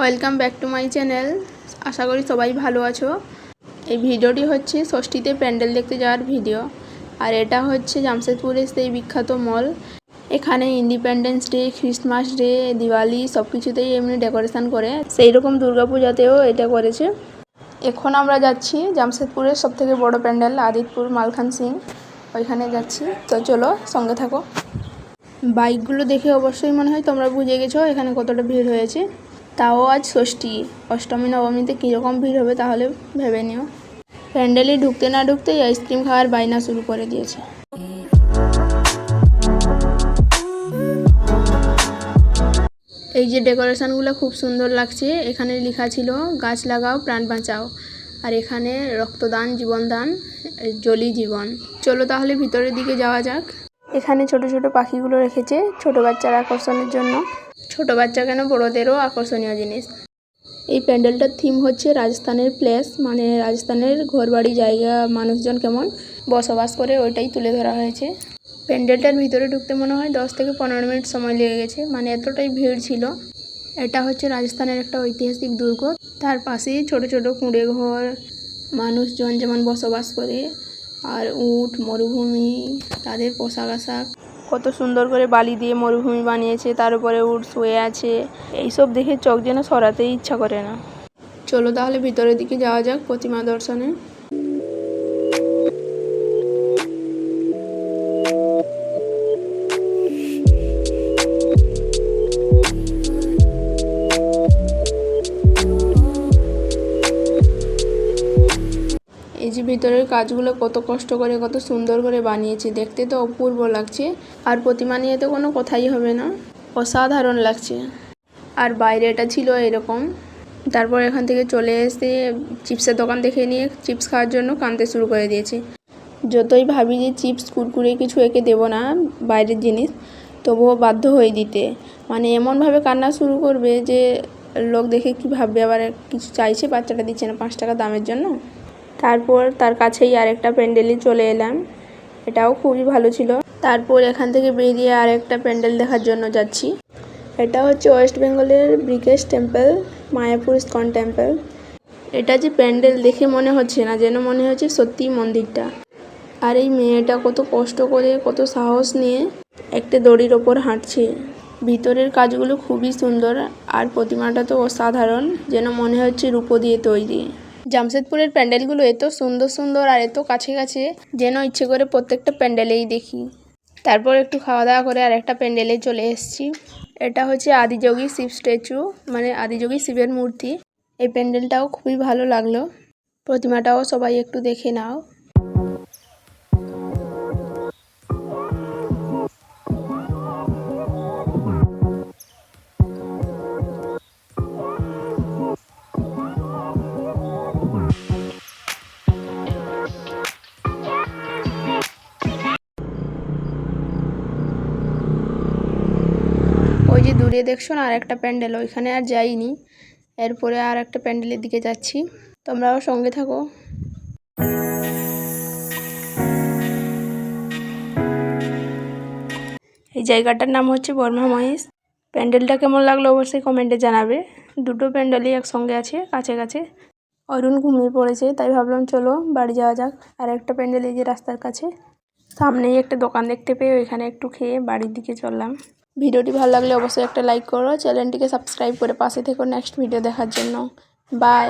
Welcome back to my channel. আশা করি সবাই ভালো আছো। এই ভিডিওটি হচ্ছে ষষ্ঠীতে প্যান্ডেল দেখতে যাওয়ার ভিডিও। আর এটা হচ্ছে জামশেদপুরের সেই বিখ্যাত মল। এখানে independence day Christmas day Diwali সব কিছুতেই এমনি ডেকোরেশন করে। সেই রকম দুর্গাপূজাতেও এটা করেছে। এখন আমরা যাচ্ছি জামশেদপুরের সব থেকে বড় প্যান্ডেল, আদিতপুর মালখান সিং। ওইখানে যাচ্ছি। তো চলো সঙ্গে থাকো। বাইকগুলো দেখে অবশ্যই মনে হয় তোমরা বুঝে গেছো এখানে কতটা ভিড় হয়েছে। তাও আজ ষষ্ঠী। অষ্টমী, নবমীতে কীরকম ভিড় হবে তাহলে ভেবে নিও। প্যান্ডেলে ঢুকতে না ঢুকতেই আইসক্রিম খাওয়ার বাইনা শুরু করে দিয়েছে। এই যে ডেকোরেশনগুলো খুব সুন্দর লাগছে, এখানে লেখা ছিল, গাছ লাগাও, প্রাণ বাঁচাও। আর এখানে রক্তদান, জীবনদান, জলি জীবন। চলো তাহলে ভিতরের দিকে যাওয়া যাক। এখানে ছোট ছোট পাখিগুলো রেখেছে ছোট বাচ্চার আকর্ষণের জন্য। ছোট বাচ্চা কেন, বড়োদেরও আকর্ষণীয় জিনিস। এই প্যান্ডেলটার থিম হচ্ছে রাজস্থানের প্লেস মানে রাজস্থানের ঘরবাড়ি জায়গা, মানুষজন কেমন বসবাস করে, ওইটাই তুলে ধরা হয়েছে। প্যান্ডেলটার ভিতরে ঢুকতে মনে হয় দশ থেকে পনেরো মিনিট সময় লেগে গেছে মানে এতটাই ভিড় ছিল। এটা হচ্ছে রাজস্থানের একটা ঐতিহাসিক দুর্গ। তার পাশেই ছোট ছোট কুঁড়ে ঘর মানুষজন যেমন বসবাস করে আর উট মরুভূমি তাদের পোশাক আশাক। কত সুন্দর করে বালি দিয়ে মরুভূমি বানিয়েছে তার উপরে উট শুয়ে আছে। এইসব দেখে চোখ যেন সরাতেই ইচ্ছা করে না। চলো তাহলে ভিতরের দিকে যাওয়া যাক প্রতিমা দর্শনে। এই যে ভিতরের কাজগুলো কত কষ্ট করে, কত সুন্দর করে বানিয়েছে, দেখতে তো অপূর্ব লাগছে। আর প্রতিমা নিয়ে তো কোনো কথাই হবে না। অসাধারণ লাগছে। আর বাইরেটা ছিল এরকম। তারপর এখান থেকে চলে এসে চিপসের দোকান দেখে নিয়ে চিপস খাওয়ার জন্য কাঁদতে শুরু করে দিয়েছে। যতই ভাবি যে চিপস, কুরকুরে কিছু একে দেবো না, বাইরের জিনিস, তবুও বাধ্য হয়ে দিতে। মানে এমনভাবে কান্না শুরু করবে যে, লোক দেখে কি ভাববে? আবার কিছু চাইছে, বাচ্চাটা দিচ্ছে না, পাঁচ টাকা দামের জন্য? তারপর তার কাছেই আরেকটা প্যান্ডেলে চলে এলাম। এটাও খুবই ভালো ছিল। তারপর এখান থেকে বেরিয়ে আরেকটা প্যান্ডেল দেখার জন্য যাচ্ছি। এটা হচ্ছে ওয়েস্ট বেঙ্গলের ব্রিকেশ টেম্পল, মায়াপুর ইস্কন টেম্পল। এটা যে প্যান্ডেল দেখে মনে হচ্ছে না, যেন মনে হচ্ছে সত্যি মন্দিরটা। আর এই মেয়েটা কত কষ্ট করে, কত সাহস নিয়ে একটা দড়ির ওপর হাঁটছে। ভিতরের কাজগুলো খুবই সুন্দর, আর প্রতিমাটা তো অসাধারণ, যেন মনে হচ্ছে রূপো দিয়ে তৈরি। জামশেদপুরের প্যান্ডেলগুলো এত সুন্দর সুন্দর আর এত কাছে কাছে যেন ইচ্ছে করে প্রত্যেকটা প্যান্ডেলেই দেখি। তারপর একটু খাওয়া দাওয়া করে আর একটা প্যান্ডেলে চলে এসেছি। এটা হচ্ছে আদিযোগী শিব স্ট্যাচু মানে আদিযোগী শিবের মূর্তি। এই প্যান্ডেলটাও খুবই ভালো লাগল। প্রতিমাটাও সবাই একটু দেখে নাও। দূরে দেখছ না? আর একটা প্যান্ডেল, ওইখানে আর যাইনি। এরপরে আর একটা প্যান্ডেলের দিকে যাচ্ছি। তোমরাও সঙ্গে থাকো। এই জায়গাটার নাম হচ্ছে বর্মা মহেশ। প্যান্ডেলটা কেমন লাগল অবশ্যই কমেন্টে জানাবে। দুটো প্যান্ডেলই একসঙ্গে আছে, কাছে কাছে। অরুণ ঘুমিয়ে পড়েছে, তাই ভাবলাম চলো বাড়ি যাওয়া যাক। আর একটা প্যান্ডেল এই যে রাস্তার কাছে, সামনেই একটা দোকান দেখতে পেয়ে ওইখানে একটু খেয়ে বাড়ির দিকে চললাম। ভিডিওটি ভালো লাগলে অবশ্যই একটা লাইক করো, চ্যানেলটিকে সাবস্ক্রাইব করে পাশে থেকো নেক্সট ভিডিও দেখার জন্য। বাই